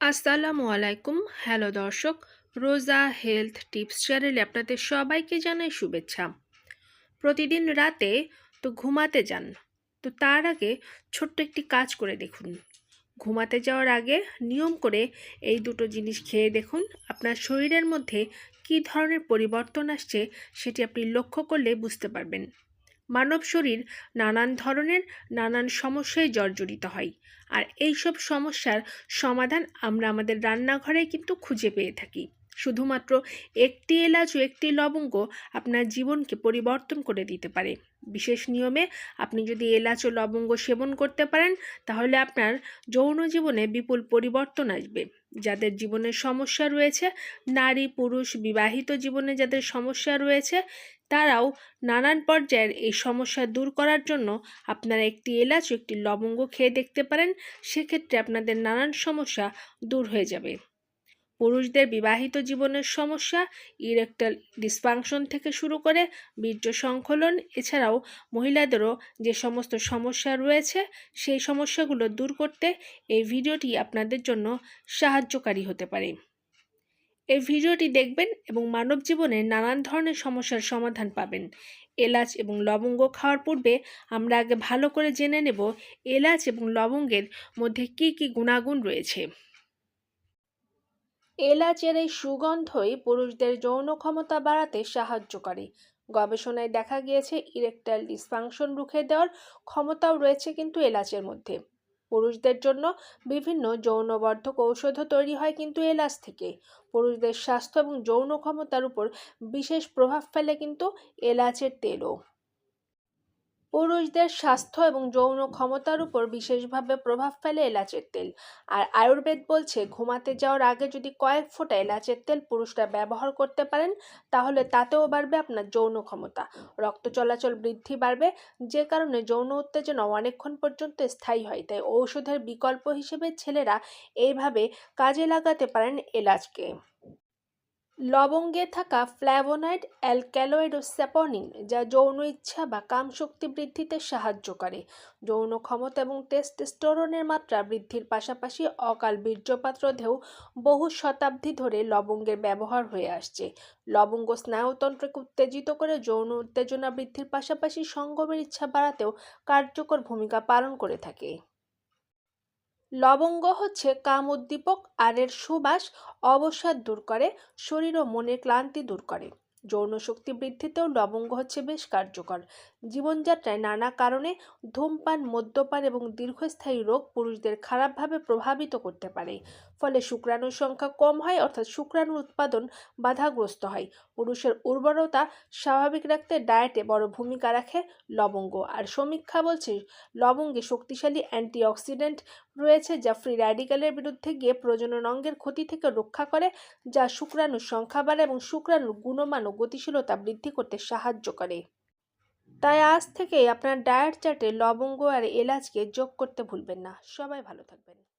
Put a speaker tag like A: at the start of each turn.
A: আসসালামু আলাইকুম। হ্যালো দর্শক, রোজা হেলথ টিপস চ্যানেলে আপনাদের সবাইকে জানাই শুভেচ্ছা। প্রতিদিন রাতে তো ঘুমাতে যান, তো তার আগে ছোট্ট একটি কাজ করে দেখুন। ঘুমাতে যাওয়ার আগে নিয়ম করে এই দুটো জিনিস খেয়ে দেখুন, আপনার শরীরের মধ্যে কী ধরনের পরিবর্তন আসছে সেটি আপনি লক্ষ্য করলে বুঝতে পারবেন। মানব শরীর নানান ধরনের, নানান সমস্যায় জর্জরিত হয়। আর এইসব সমস্যার সমাধান আমরা আমাদের রান্নাঘরে কিন্তু খুঁজে পেয়ে থাকি। শুধুমাত্র একটি এলাচ ও একটি লবঙ্গ আপনার জীবনকে পরিবর্তন করে দিতে পারে। বিশেষ নিয়মে আপনি যদি এলাচ ও লবঙ্গ সেবন করতে পারেন, তাহলে আপনার যৌন জীবনে বিপুল পরিবর্তন আসবে। যাদের জীবনের সমস্যা রয়েছে, নারী, পুরুষ, বিবাহিত জীবনে যাদের সমস্যা রয়েছে, তারাও নানান পর্যায়ের এই সমস্যা দূর করার জন্য আপনারা একটি এলাচ একটি লবঙ্গ খেয়ে দেখতে পারেন। সেক্ষেত্রে আপনাদের নানান সমস্যা দূর হয়ে যাবে। পুরুষদের বিবাহিত জীবনের সমস্যা, ইরেকটাল ডিসফাংশন থেকে শুরু করে বীর্য সংকলন, এছাড়াও মহিলাদেরও যে সমস্ত সমস্যা রয়েছে, সেই সমস্যাগুলো দূর করতে এই ভিডিওটি আপনাদের জন্য সাহায্যকারী হতে পারে। এই ভিডিওটি দেখবেন এবং মানব জীবনে নানান ধরনের সমস্যার সমাধান পাবেন। এলাচ এবং লবঙ্গ খাওয়ার পূর্বে আমরা আগে ভালো করে জেনে নেব এলাচ এবং লবঙ্গের মধ্যে কি কি গুণাগুণ রয়েছে। এলাচের এই সুগন্ধই পুরুষদের যৌন ক্ষমতা বাড়াতে সাহায্য করে। গবেষণায় দেখা গিয়েছে, ইরেকটাইল ডিসফাংশন রুখে দেওয়ার ক্ষমতাও রয়েছে কিন্তু এলাচের মধ্যে। পুরুষদের জন্য বিভিন্ন যৌনবর্ধক ঔষধও তৈরি হয় কিন্তু এলাচ থেকে। পুরুষদের স্বাস্থ্য এবং যৌন ক্ষমতার উপর বিশেষ প্রভাব ফেলে কিন্তু এলাচের তেলও। পুরুষদের স্বাস্থ্য এবং যৌন ক্ষমতার উপর বিশেষভাবে প্রভাব ফেলে এলাচের তেল। আর আয়ুর্বেদ বলছে, ঘুমাতে যাওয়ার আগে যদি কয়েক ফোঁটা এলাচের তেল পুরুষরা ব্যবহার করতে পারেন, তাহলে তাতেও বাড়বে আপনার যৌন ক্ষমতা। রক্ত চলাচল বৃদ্ধি বাড়বে, যে কারণে যৌন উত্তেজনা অনেকক্ষণ পর্যন্ত স্থায়ী হয়। তাই ঔষধের বিকল্প হিসেবে ছেলেরা এইভাবে কাজে লাগাতে পারেন এলাচকে। লবঙ্গে থাকা ফ্ল্যাভোনয়েড অ্যালক্যালয়েড ও স্যাপনিন যা যৌন ইচ্ছা বা কামশক্তি বৃদ্ধিতে সাহায্য করে। যৌন ক্ষমতা এবং টেস্টোস্টেরনের মাত্রা বৃদ্ধির পাশাপাশি অকাল বীর্যপাত রোধেও বহু শতাব্দী ধরে লবঙ্গের ব্যবহার হয়ে আসছে। লবঙ্গ স্নায়ুতন্ত্রকে উত্তেজিত করে যৌন উত্তেজনা বৃদ্ধির পাশাপাশি সঙ্গমের ইচ্ছা বাড়াতেও কার্যকর ভূমিকা পালন করে থাকে। লবঙ্গ হচ্ছে কাম উদ্দীপক, আরের সুবাস, অবসাদ দূর করে, শরীর ও মনের ক্লান্তি দূর করে। যৌন শক্তি বৃদ্ধিতেও লবঙ্গ হচ্ছে বেশ কার্যকর। জীবনযাত্রায় নানা কারণে ধূমপান, মদ্যপান এবং দীর্ঘস্থায়ী রোগ পুরুষদের খারাপভাবে প্রভাবিত করতে পারে। ফলে শুক্রাণুর সংখ্যা কম হয়, অর্থাৎ শুক্রাণুর উৎপাদন বাধাগ্রস্ত হয়। পুরুষের উর্বরতা স্বাভাবিক রাখতে ডায়েটে বড় ভূমিকা রাখে লবঙ্গ। আর সমীক্ষা বলছে, লবঙ্গে শক্তিশালী অ্যান্টিঅক্সিডেন্ট রয়েছে যা ফ্রি র্যাডিক্যালের বিরুদ্ধে গিয়ে প্রজনন অঙ্গের ক্ষতি থেকে রক্ষা করে, যা শুক্রাণুর সংখ্যা বাড়ে এবং শুক্রাণুর গুণমান গতিশীলতা বৃদ্ধি করতে সাহায্য করে। তাই আজ থেকেই আপনার ডায়েট চার্টে লবঙ্গ আর এলাচকে যোগ করতে ভুলবেন না। সবাই ভালো থাকবেন।